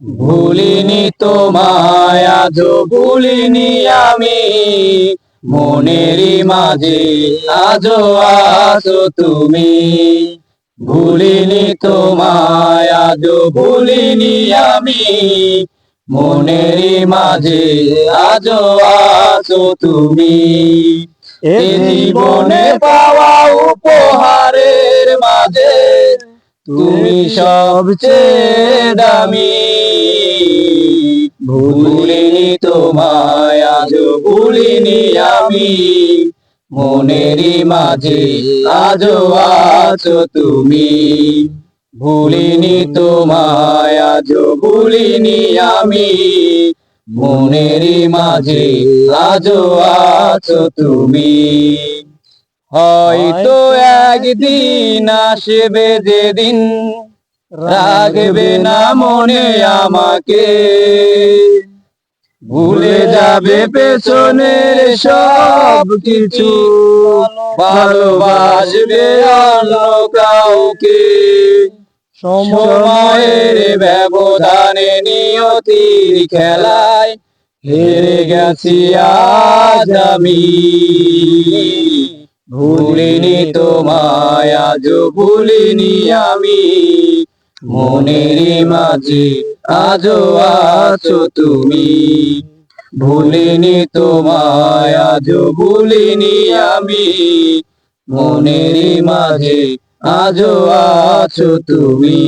ভুলিনি তোমায় আজ ভুলিনি আমি। মনেরই মাঝে আজও আছো তুমি। ভুলিনি তোমায় আজ ভুলিনি আমি। মনেরই মাঝে আজও আছো তুমি। এ জীবনে পাওয়া উপহারের মাঝে তুমি সবচেয়ে দামি তোমায় আজ ভুলিনি আমি। মনেরই মাঝে আজও আছো তুমি। ভুলিনি তোমায় আজ ভুলিনি আমি। মনেরই মাঝে আজও আছো তুমি। হয়তো একদিন আসবে যেদিন রাখবে না মনে আমাকে। ভুলে যাবে পেছনের সব কিছু। ভালোবাসবে অন্য কাউকে। সময়ের ব্যবধানে নিয়তির খেলায় হেরে গেছি আজ আমি। ভুলিনি তোমায় আজ ভুলিনি আমি। মনেরই মাঝে আজও আছো তুমি। ভুলিনি তোমায় আজ ভুলিনি আমি। মনেরই মাঝে আজও আছো তুমি।